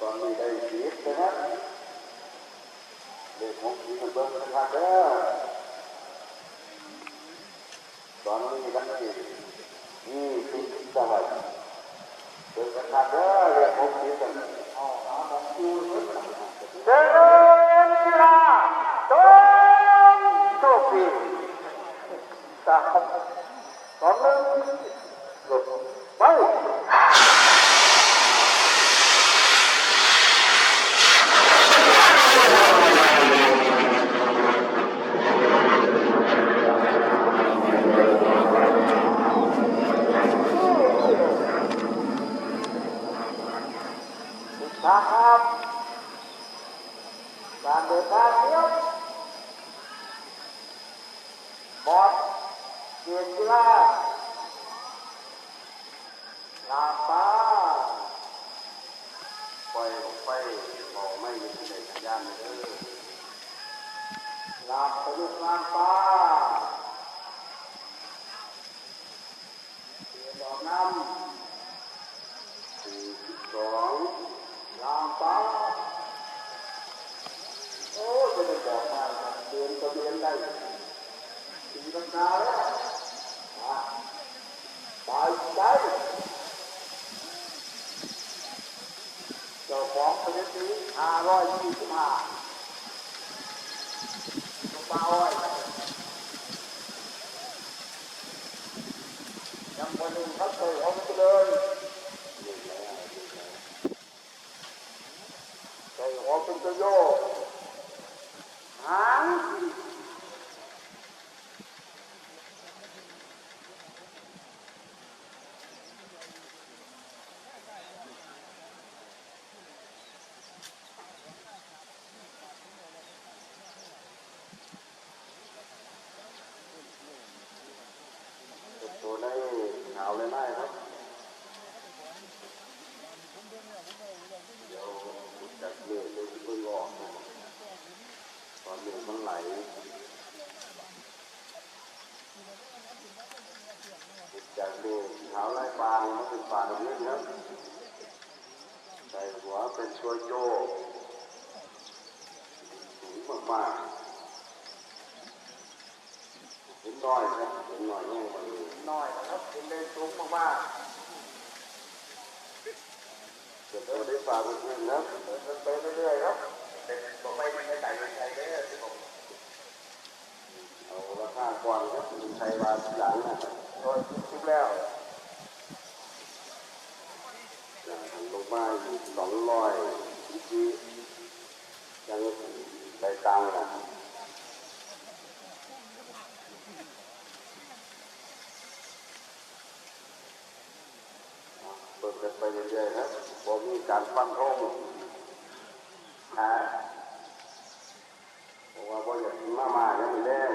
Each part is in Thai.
ตอนนี้ได้สีนะครับเด็กของสีมันเบิ้งนะครับเด้อตอนนี้กันนี่ยี่สิบสหายเบิ้งนะครับเด้อเด็กของสีกันอ๋อของยูนิตเดินกีฬาจงโชคดีสามสองหนึ่งหลุดไป นะครับ การเดินทางเนี้ยบอสเกียรติลาลาฟ้าปล่อยออกไปบอกไม่มีใดสัญญาณเลยลาไปลูกลาฟ้าเกียรติดอกน้ำ สี่สิบสองลามฟ้าโอ้จะได้บอกมาเดินทะเบียนได้ สี่ตังกาแล้วอะตายใจเจ้าของประเทศนี้ห้าร้อยยี่สิบห้าลูกเบาไว้ยังคนหนึ่งเขาเคยเอาไปเลยใจหัวเป็นตัวโยหางตัวในหนาวเลยไหมครับ เดี๋ยวจากเลือดเลยเพิ่งออกนะตอนเลือดมันไหล คือดเท้าไล่ปางมันเป็นปางแบบนี้นะใส่หัวเป็นช่วโจสูงมากๆเห็นน้อยนะเห็นน้อยแง่กว่านี้น้อยนะครับเห็นได้สูงมากๆเดี๋ยวเราได้ฝากเพื่อนนะไปเรื่อยๆครับต่อไปมันจะจ่ายเงินใครได้ที่ผมเอาราคาก่อนครับมันใช้บาทหลังนะคร้ อยสิบแล้วลงมาสองร้อยที่ยังได้ตังนะเปิดกันไปเรื่อยๆครับผมมีการฟันธงอ่าเพราะว่าบ่อยากมามาเนี่ยมันแรง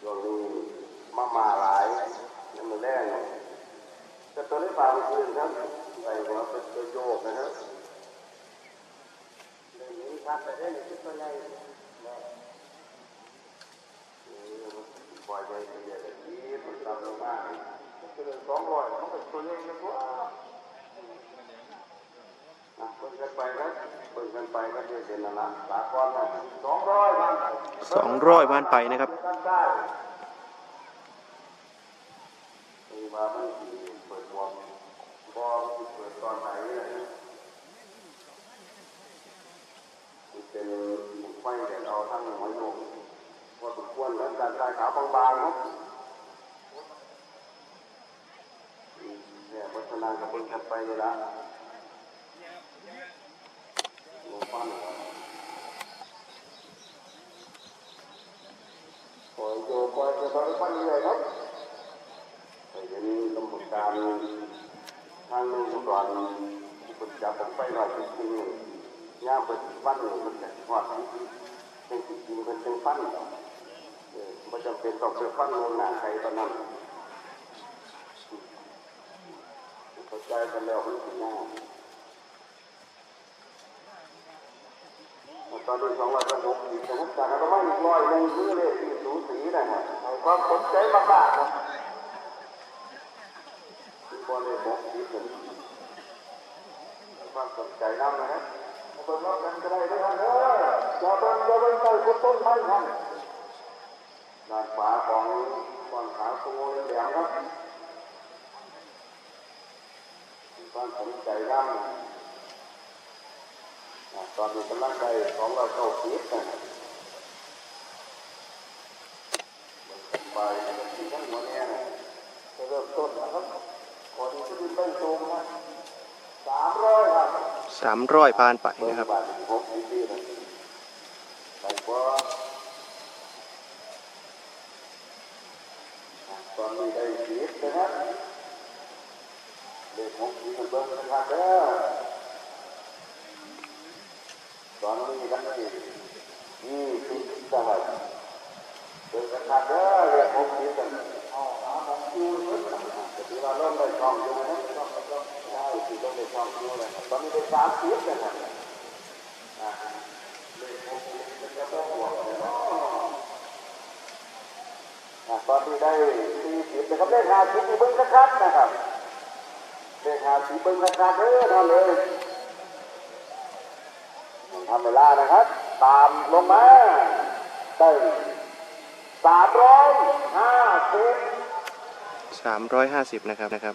ช่วงนี้มามาหลายเนี่ยมันแรงแต่ตัวนี้ปลามันคืนครับใส่หัวเป็นตัวโยกนะครับเรื่องนี้ชัดไปได้เลยที่ตัวใหญ่ปล่อยไปเรื่อยๆทีมันต่ำลงมาคือสองร้อยมันก็ตัวเองกันว่าอะเปิด กันไปนะเปิดกันไปก็เดือนเดือนละสากลนะสองร้อยบาทสองร้อยผ่านไปนะครับกันได้มีมาไม่กี่เปิดวงบอมเปิดตอนไหนเนี่ยมันเป็นไฟแต่เอาทั้งหัวโยกพอสมควรแล้วการใส่ขาวบางๆเนาะเนี่ยพัฒนากับเพิ่งกันไปเลยละ ลงปั้นปล่อยโยปล่อยจะไปปั้นเลยครับแต่เดี๋ยวนี้กรรมการทางนู้นก่อนคุณจับผมไปหน่อยจริงๆย่ามเป็นปั้นมันจะทอดเป็นจริงเป็นเป็นปั้นเออไม่จำเป็นต้องเป็นปั้นลงหนาใครตอนนั้นเข้าใจกันแล้วมันถึงง่าย อนนี้สองร้อยกระบอกอีกแต่ผมจากกันประมาอีกร้อยหนึ่งซื้อเลยที่สูสีนะฮะความสนใจมากๆครับบอลเลยบอกอีกถึงความสนใจน้ำนะฮะเบิ่งรับกันก็ได้ด้วยท่านเออย่าเบิ่งอย่าเบิ่งใต้ต้นต้นไม้ท่านด้านขวาของฝั่งขาคูแหลี่ยมครับความสนใจน้ำ ตอนนี้กำลังใจของเราเข้าฟีดนะครับไปที่ทั้งหมดเนี่ยจะเริ่มต้นนะครับก่อนที่จะไปสูงนะสามร้อยครับสามร้อยผ่านไปนะครับไปบ่ตอนนี้ได้สิบนะครับเลขหกสิบเบิ่งนะครับเด้อ ตอนนี้กันที่ยี่สิบสหายเดินกันครับเด้อเรียกผมคิดกันเอาหาของคิวนิดแต่ที่ว่าเริ่มได้ช่องอยู่นะช่องช่องได้ที่ต้องได้ช่องคิวเลยตอนนี้ได้สามคิวกันนะเลยผมมันจะต้องบวกเลยเนะตอนนี้ได้สี่สิบนะครับเลขห้าสิบมีเบิ้งคัดนะครับเลขห้าสิบเบิ้งคัดๆเด้อท่านเลย ทำเวลานะครับ ตามลงมาได้สามร้อยห้าสิบสามร้อยห้าสิบนะครับนะครับ